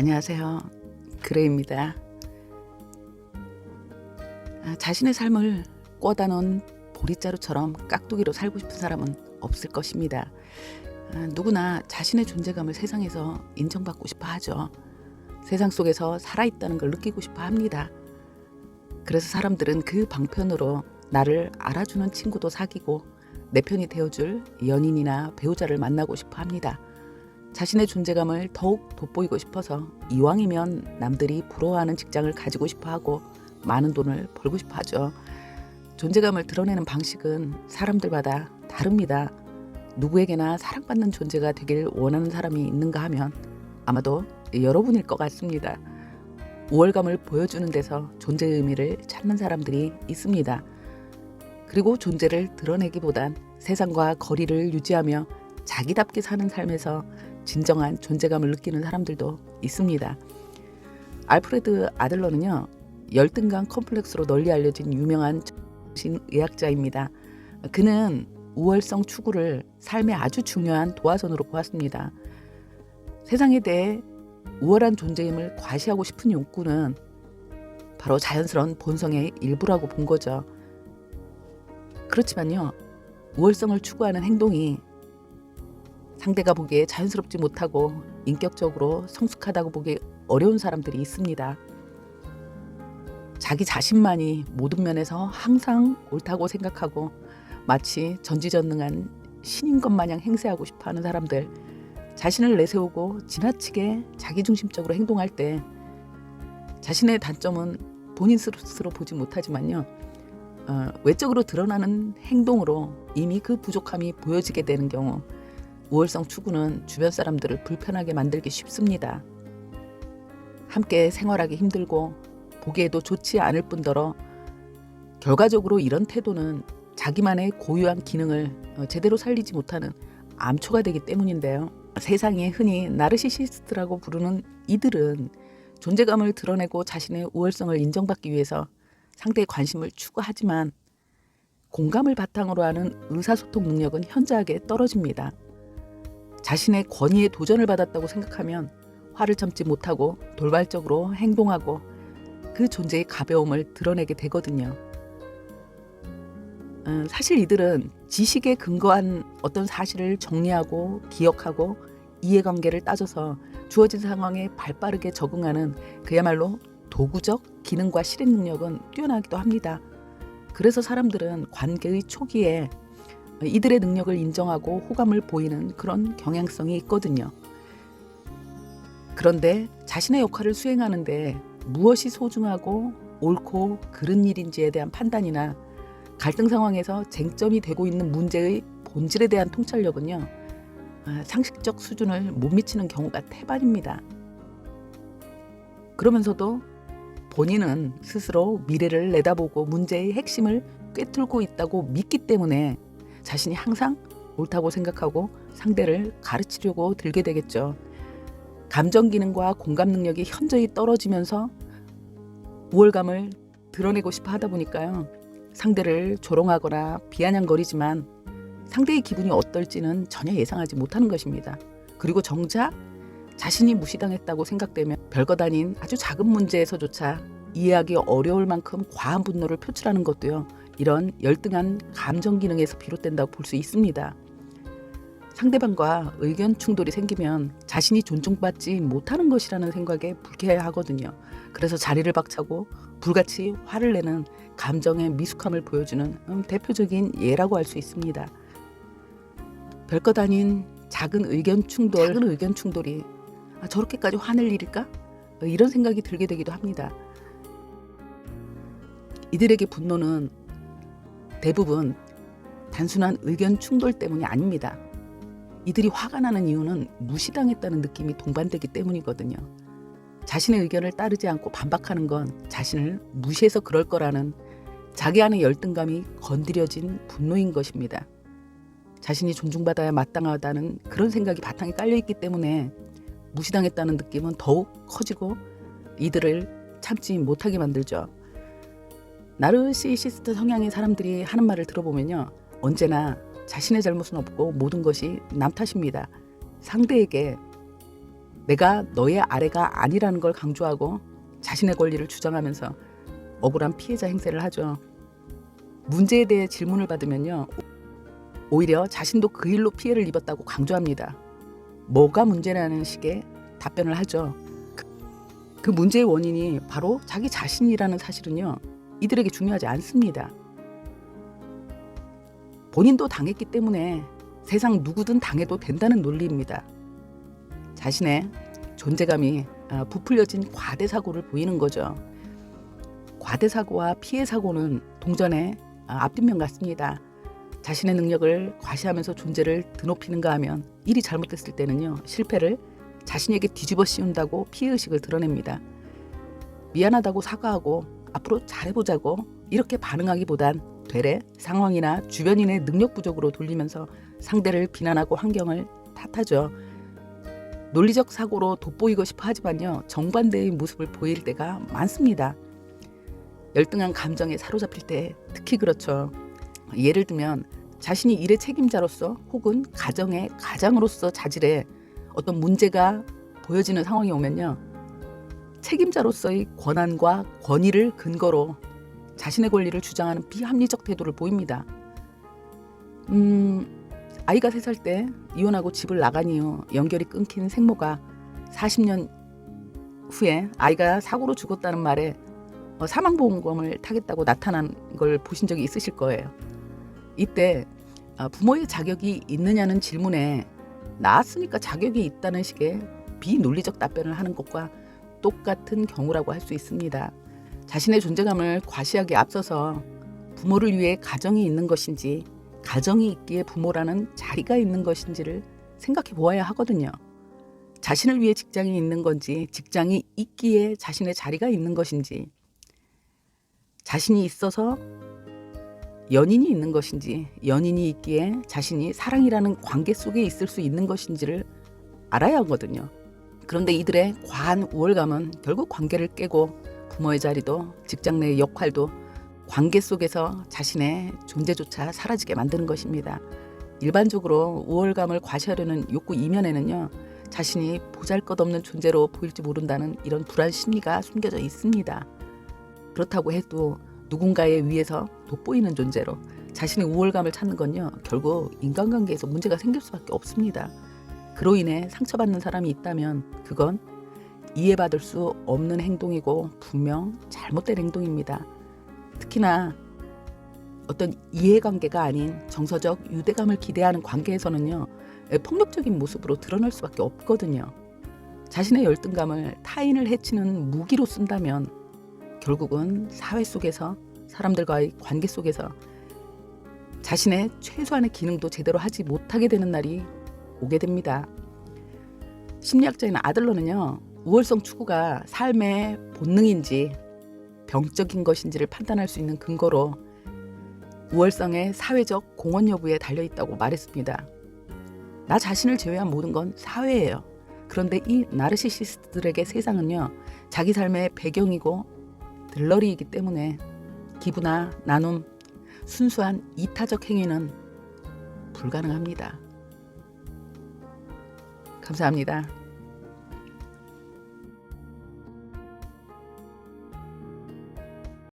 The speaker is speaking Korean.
안녕하세요. 그레입니다. 아, 자신의 삶을 꿔다 놓은 보리자루처럼 깍두기로 살고 싶은 사람은 없을 것입니다. 아, 누구나 자신의 존재감을 세상에서 인정받고 싶어 하죠. 세상 속에서 살아있다는 걸 느끼고 싶어 합니다. 그래서 사람들은 그 방편으로 나를 알아주는 친구도 사귀고 내 편이 되어줄 연인이나 배우자를 만나고 싶어 합니다. 자신의 존재감을 더욱 돋보이고 싶어서 이왕이면 남들이 부러워하는 직장을 가지고 싶어 하고 많은 돈을 벌고 싶어 하죠. 존재감을 드러내는 방식은 사람들마다 다릅니다. 누구에게나 사랑받는 존재가 되길 원하는 사람이 있는가 하면 아마도 여러분일 것 같습니다. 우월감을 보여주는 데서 존재의 의미를 찾는 사람들이 있습니다. 그리고 존재를 드러내기보단 세상과 거리를 유지하며 자기답게 사는 삶에서 진정한 존재감을 느끼는 사람들도 있습니다. 알프레드 아들러는요, 열등감 컴플렉스로 널리 알려진 유명한 정신의학자입니다. 그는 우월성 추구를 삶의 아주 중요한 도화선으로 보았습니다. 세상에 대해 우월한 존재임을 과시하고 싶은 욕구는 바로 자연스러운 본성의 일부라고 본 거죠. 그렇지만요, 우월성을 추구하는 행동이 상대가 보기에 자연스럽지 못하고 인격적으로 성숙하다고 보기 어려운 사람들이 있습니다. 자기 자신만이 모든 면에서 항상 옳다고 생각하고 마치 전지전능한 신인 것 마냥 행세하고 싶어 하는 사람들, 자신을 내세우고 지나치게 자기중심적으로 행동할 때 자신의 단점은 본인 스스로 보지 못하지만요. 어, 외적으로 드러나는 행동으로 이미 그 부족함이 보여지게 되는 경우 우월성 추구는 주변 사람들을 불편하게 만들기 쉽습니다. 함께 생활하기 힘들고 보기에도 좋지 않을 뿐더러 결과적으로 이런 태도는 자기만의 고유한 기능을 어, 제대로 살리지 못하는 암초가 되기 때문인데요. 세상에 흔히 나르시시스트라고 부르는 이들은 존재감을 드러내고 자신의 우월성을 인정받기 위해서 상대의 관심을 추구하지만 공감을 바탕으로 하는 의사소통 능력은 현저하게 떨어집니다. 자신의 권위에 도전을 받았다고 생각하면 화를 참지 못하고 돌발적으로 행동하고 그 존재의 가벼움을 드러내게 되거든요. 음, 사실 이들은 지식에 근거한 어떤 사실을 정리하고 기억하고 이해관계를 따져서 주어진 상황에 발빠르게 적응하는 그야말로 도구적 기능과 실행 능력은 뛰어나기도 합니다. 그래서 사람들은 관계의 초기에 이들의 능력을 인정하고 호감을 보이는 그런 경향성이 있거든요. 그런데 자신의 역할을 수행하는데 무엇이 소중하고 옳고 그른 일인지에 대한 판단이나 갈등 상황에서 쟁점이 되고 있는 문제의 본질에 대한 통찰력은요, 아, 상식적 수준을 못 미치는 경우가 태반입니다. 그러면서도 본인은 스스로 미래를 내다보고 문제의 핵심을 꿰뚫고 있다고 믿기 때문에 자신이 항상 옳다고 생각하고 상대를 가르치려고 들게 되겠죠. 감정 기능과 공감 능력이 현저히 떨어지면서 우월감을 드러내고 싶어 하다 보니까요. 상대를 조롱하거나 비아냥거리지만 상대의 기분이 어떨지는 전혀 예상하지 못하는 것입니다. 그리고 정작 자신이 무시당했다고 생각되면 별것 아닌 아주 작은 문제에서조차 이해하기 어려울 만큼 과한 분노를 표출하는 것도요. 이런 열등한 감정 기능에서 비롯된다고 볼 수 있습니다. 상대방과 의견 충돌이 생기면 자신이 존중받지 못하는 것이라는 생각에 불쾌하거든요. 그래서 자리를 박차고 불같이 화를 내는 감정의 미숙함을 보여주는 음, 대표적인 예라고 할 수 있습니다. 별것 아닌 작은 의견 충돌, 작은 의견 충돌이 아, 저렇게까지 화낼 일일까? 어, 이런 생각이 들게 되기도 합니다. 이들에게 분노는 대부분 단순한 의견 충돌 때문이 아닙니다. 이들이 화가 나는 이유는 무시당했다는 느낌이 동반되기 때문이거든요. 자신의 의견을 따르지 않고 반박하는 건 자신을 무시해서 그럴 거라는 자기 안의 열등감이 건드려진 분노인 것입니다. 자신이 존중받아야 마땅하다는 그런 생각이 바탕에 깔려 있기 때문에 무시당했다는 느낌은 더욱 커지고 이들을 참지 못하게 만들죠. 나르시시스트 성향의 사람들이 하는 말을 들어보면요. 언제나 자신의 잘못은 없고 모든 것이 남 탓입니다. 상대에게 내가 너의 아래가 아니라는 걸 강조하고 자신의 권리를 주장하면서 억울한 피해자 행세를 하죠. 문제에 대해 질문을 받으면요. 오히려 자신도 그 일로 피해를 입었다고 강조합니다. 뭐가 문제라는 식의 답변을 하죠. 그, 그 문제의 원인이 바로 자기 자신이라는 사실은요. 이들에게 중요하지 않습니다. 본인도 당했기 때문에 세상 누구든 당해도 된다는 논리입니다. 자신의 존재감이 아, 부풀려진 과대 사고를 보이는 거죠. 과대 사고와 피해 사고는 동전의 아, 앞뒷면 같습니다. 자신의 능력을 과시하면서 존재를 드높이는가 하면 일이 잘못됐을 때는요 실패를 자신에게 뒤집어 씌운다고 피해 의식을 드러냅니다. 미안하다고 사과하고 앞으로 잘해보자고 이렇게 반응하기보단 되레 상황이나 주변인의 능력 부족으로 돌리면서 상대를 비난하고 환경을 탓하죠. 논리적 사고로 돋보이고 싶어 하지만요 정반대의 모습을 보일 때가 많습니다. 열등한 감정에 사로잡힐 때 특히 그렇죠. 예를 들면 자신이 일의 책임자로서 혹은 가정의 가장으로서 자질에 어떤 문제가 보여지는 상황이 오면요. 책임자로서의 권한과 권위를 근거로 자신의 권리를 주장하는 비합리적 태도를 보입니다. 음, 아이가 3살 때 이혼하고 집을 나간 이후 연결이 끊긴 생모가 40년 후에 아이가 사고로 죽었다는 말에 어, 사망보험금을 타겠다고 나타난 걸 보신 적이 있으실 거예요. 이때 아, 부모의 자격이 있느냐는 질문에 낳았으니까 자격이 있다는 식의 비논리적 답변을 하는 것과 똑같은 경우라고 할 수 있습니다. 자신의 존재감을 과시하기 앞서서 부모를 위해 가정이 있는 것인지 가정이 있기에 부모라는 자리가 있는 것인지를 생각해 보아야 하거든요. 자신을 위해 직장이 있는 건지 직장이 있기에 자신의 자리가 있는 것인지 자신이 있어서 연인이 있는 것인지 연인이 있기에 자신이 사랑이라는 관계 속에 있을 수 있는 것인지를 알아야 하거든요. 그런데 이들의 과한 우월감은 결국 관계를 깨고 부모의 자리도 직장 내의 역할도 관계 속에서 자신의 존재조차 사라지게 만드는 것입니다. 일반적으로 우월감을 과시하려는 욕구 이면에는요. 자신이 보잘것없는 존재로 보일지 모른다는 이런 불안 심리가 숨겨져 있습니다. 그렇다고 해도 누군가에 의해서 돋보이는 존재로 자신의 우월감을 찾는 건요 결국 인간관계에서 문제가 생길 수밖에 없습니다. 그로 인해 상처받는 사람이 있다면 그건 이해받을 수 없는 행동이고 분명 잘못된 행동입니다. 특히나 어떤 이해관계가 아닌 정서적 유대감을 기대하는 관계에서는요 폭력적인 모습으로 드러날 수밖에 없거든요. 자신의 열등감을 타인을 해치는 무기로 쓴다면 결국은 사회 속에서 사람들과의 관계 속에서 자신의 최소한의 기능도 제대로 하지 못하게 되는 날이 오게 됩니다. 심리학자인 아들러는요, 우월성 추구가 삶의 본능인지 병적인 것인지를 판단할 수 있는 근거로 우월성의 사회적 공헌 여부에 달려 있다고 말했습니다. 나 자신을 제외한 모든 건 사회예요. 그런데 이 나르시시스트들에게 세상은요, 자기 삶의 배경이고 들러리이기 때문에 기부나 나눔, 순수한 이타적 행위는 불가능합니다. 감사합니다.